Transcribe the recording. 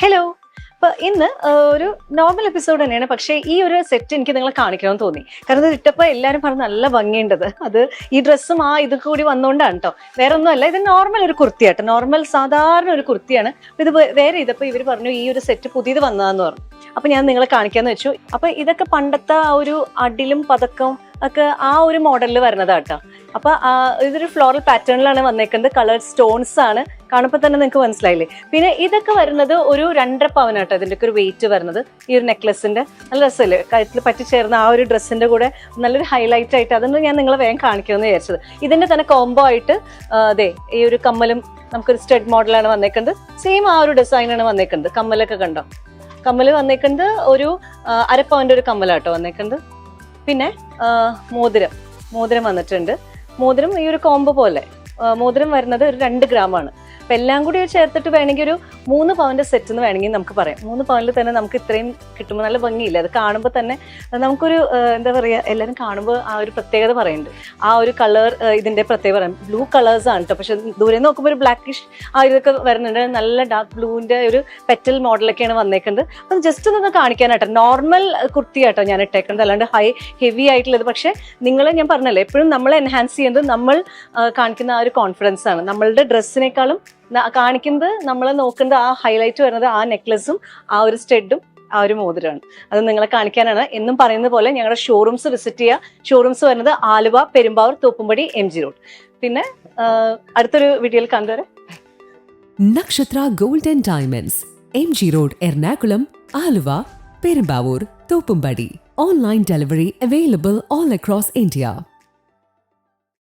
Hello അപ്പൊ ഇന്ന് ഒരു നോർമൽ എപ്പിസോഡ് തന്നെയാണ്. പക്ഷേ ഈ ഒരു സെറ്റ് എനിക്ക് നിങ്ങളെ കാണിക്കണമെന്ന് തോന്നി. കാരണം ഇത് ഇട്ടപ്പോൾ എല്ലാവരും പറഞ്ഞു നല്ല ഭംഗിയുണ്ടത്. അത് ഈ ഡ്രസ്സും ആ ഇത് കൂടി വന്നുകൊണ്ടാണ് കേട്ടോ വേറെ ഒന്നുമല്ല ഇത് നോർമൽ ഒരു കുർത്തിയാട്ടോ. നോർമൽ സാധാരണ ഒരു കുർത്തിയാണ്. ഇത് വേറെ ഇതപ്പോൾ ഇവർ പറഞ്ഞു ഈ ഒരു സെറ്റ് പുതിയത് വന്നതാന്ന് പറഞ്ഞു. അപ്പൊ ഞാൻ നിങ്ങളെ കാണിക്കാന്ന് വെച്ചു. അപ്പൊ ഇതൊക്കെ പണ്ടത്തെ ആ ഒരു അടിലും പതക്കം ഒക്കെ ആ ഒരു മോഡലിൽ വരുന്നതാട്ടോ. അപ്പൊ ഇതൊരു ഫ്ലോറൽ പാറ്റേണിലാണ് വന്നേക്കുന്നത്. കളർ സ്റ്റോൺസ് ആണ്. കാണുമ്പോൾ തന്നെ നിങ്ങൾക്ക് മനസ്സിലായില്ലേ? പിന്നെ ഇതൊക്കെ വരുന്നത് ഒരു രണ്ടര പവനാട്ടോ ഇതിന്റെ ഒക്കെ ഒരു വെയിറ്റ് വരുന്നത്. ഈ ഒരു നെക്ലസിന്റെ നല്ല രസമല്ലേ? കഴുത്തിൽ പറ്റി ചേർന്ന് ആ ഒരു ഡ്രസ്സിന്റെ കൂടെ നല്ലൊരു ഹൈലൈറ്റ് ആയിട്ട് അതുകൊണ്ട് ഞാൻ നിങ്ങളെ വേഗം കാണിക്കുമെന്ന് വിചാരിച്ചത്. ഇതിന്റെ തന്നെ കോംബോ ആയിട്ട് അതെ ഈ ഒരു കമ്മലും നമുക്കൊരു സ്റ്റഡ് മോഡലാണ് വന്നേക്കുന്നത്. സെയിം ആ ഒരു ഡിസൈനാണ് വന്നേക്കുന്നത്. കമ്മലൊക്കെ കണ്ടോ? കമ്മൽ വന്നേക്കുന്നത് ഒരു അരപ്പവന്റെ ഒരു കമ്മലാട്ടോ വന്നേക്കുന്നത്. പിന്നെ മോതിരം. മോതിരം വന്നിട്ടുണ്ട്. മോതിരം ഈ ഒരു കോംബോ പോലെ. മോതിരം വരുന്നത് ഒരു രണ്ട് ഗ്രാമാണ്. അപ്പൊ എല്ലാം കൂടി ചേർത്തിട്ട് വേണമെങ്കിൽ ഒരു മൂന്ന് പവന്റെ സെറ്റ് എന്ന് വേണമെങ്കിൽ നമുക്ക് പറയാം. മൂന്ന് പവനിൽ തന്നെ നമുക്ക് ഇത്രയും കിട്ടുമ്പോൾ നല്ല ഭംഗിയില്ല? അത് കാണുമ്പോൾ തന്നെ നമുക്കൊരു എന്താ പറയുക എല്ലാവരും കാണുമ്പോൾ ആ ഒരു പ്രത്യേകത പറയുന്നുണ്ട്. ആ ഒരു കളർ ഇതിന്റെ പ്രത്യേകത പറയാം. ബ്ലൂ കളേഴ്സ് ആണ് കേട്ടോ പക്ഷെ ദൂരെ നോക്കുമ്പോൾ ഒരു ബ്ലാക്കിഷ് ആ ഇതൊക്കെ വരുന്നുണ്ട്. നല്ല ഡാർക്ക് ബ്ലൂവിന്റെ ഒരു പെറ്റൽ മോഡലൊക്കെയാണ് വന്നേക്കുന്നത്. അപ്പം ജസ്റ്റ് ഒന്ന് കാണിക്കാനായിട്ടോ നോർമൽ കുർത്തിയാട്ടോ ഞാൻ ഇട്ടേക്കുന്നത്. അല്ലാണ്ട് ഹൈ ഹെവി ആയിട്ടുള്ളത്. പക്ഷേ നിങ്ങൾ ഞാൻ പറഞ്ഞല്ലോ എപ്പോഴും നമ്മൾ എൻഹാൻസ് ചെയ്യുന്നത് നമ്മൾ കാണിക്കുന്ന ആ ഒരു കോൺഫിഡൻസ് ആണ്. നമ്മളുടെ ഡ്രസ്സിനേക്കാളും കാണിക്കുന്നത് നമ്മൾ നോക്കുന്നത് ആ ഹൈലൈറ്റ് വരുന്നത് ആ നെക്ലസും ആ ഒരു സ്റ്റെഡും ആ ഒരു മോതിരമാണ്. അത് നിങ്ങളെ കാണിക്കാനാണ്. എന്നും പറയുന്ന പോലെ ഞങ്ങളുടെ ഷോറൂംസ് വിസിറ്റ് ചെയ്യുക ഷോറൂംസ് വരുന്നത് Aluva Perumbavoor Thoppumpady M G road പിന്നെ അടുത്തൊരു വീഡിയോയിൽ കണ്ടുവരാം. Nakshatra golden diamonds M G road Ernakulam Aluva Perumbavoor Thoppumpady online delivery available all across India.